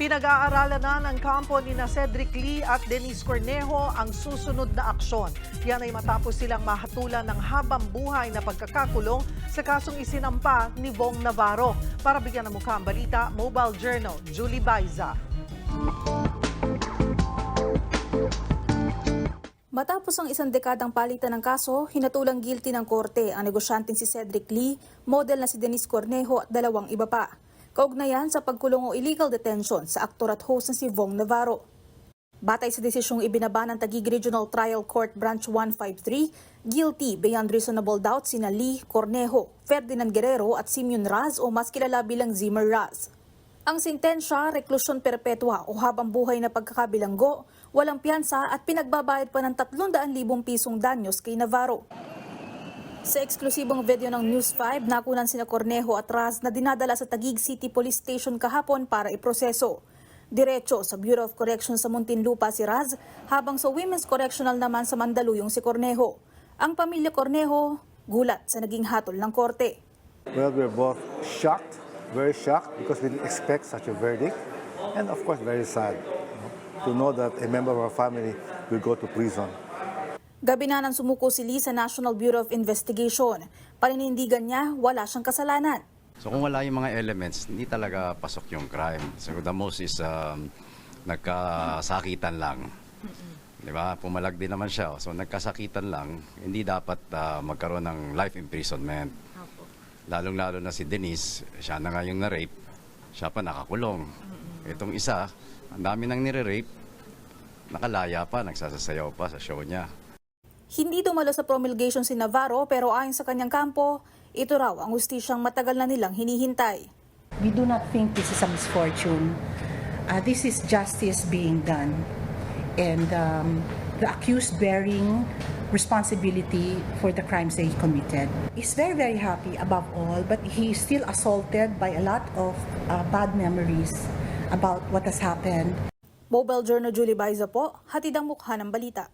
Pinag-aaralan na ng kampo ni na Cedric Lee at Denise Cornejo ang susunod na aksyon. Yan ay matapos silang mahatulan ng habang buhay na pagkakakulong sa kasong isinampa ni Bong Navarro. Para bigyan ng mukha ang balita, Mobile Journal, Julie Baiza. Matapos ang isang dekadang palitan ng kaso, hinatulang guilty ng korte ang negosyanteng si Cedric Lee, model na si Denise Cornejo at dalawang iba pa. Kaugnayan sa pagkulong o illegal detention sa aktor at host na si Vong Navarro. Batay sa desisyong ibinaba ng Taguig Regional Trial Court Branch 153, guilty beyond reasonable doubt sina Lee, Cornejo, Ferdinand Guerrero at Simeon Raz o mas kilala bilang Zimmer Raz. Ang sintensya, reklusyon perpetua o habang buhay na pagkakabilanggo, walang piyansa at pinagbabayad pa ng 300,000 pisong danyos kay Navarro. Sa eksklusibong video ng News 5, nakunan sina Cornejo at Raz na dinadala sa Taguig City Police Station kahapon para iproseso. Diretso sa Bureau of Corrections sa Muntinlupa si Raz, habang sa Women's Correctional naman sa Mandaluyong si Cornejo. Ang pamilya Cornejo, gulat sa naging hatol ng korte. Well, we're both shocked, very shocked, because we didn't expect such a verdict, and of course, very sad to know that a member of our family will go to prison. Gabi na nang sumuko si Lee sa National Bureau of Investigation. Paninindigan niya, wala siyang kasalanan. So kung wala yung mga elements, hindi talaga pasok yung crime. So the most is um, nagkasakitan lang. Di ba? Pumalag din naman siya. So nagkasakitan lang, hindi dapat ah, magkaroon ng life imprisonment. Lalong-lalo na si Denise, siya na nga yung na-rape, siya pa nakakulong. Itong isa, ang dami nang nire-rape, nakalaya pa, nagsasasayaw pa sa show niya. Hindi dumalo sa promulgation si Navarro pero ayon sa kanyang kampo, ito raw ang hustisyang matagal na nilang hinihintay. We do not think this is a misfortune. Uh, this is justice being done. And um, the accused bearing responsibility for the crimes that he committed. He's very, very happy above all, but he is still assaulted by a lot of uh, bad memories about what has happened. Mobile Journal Julie Baiza po, hatid ang mukha ng balita.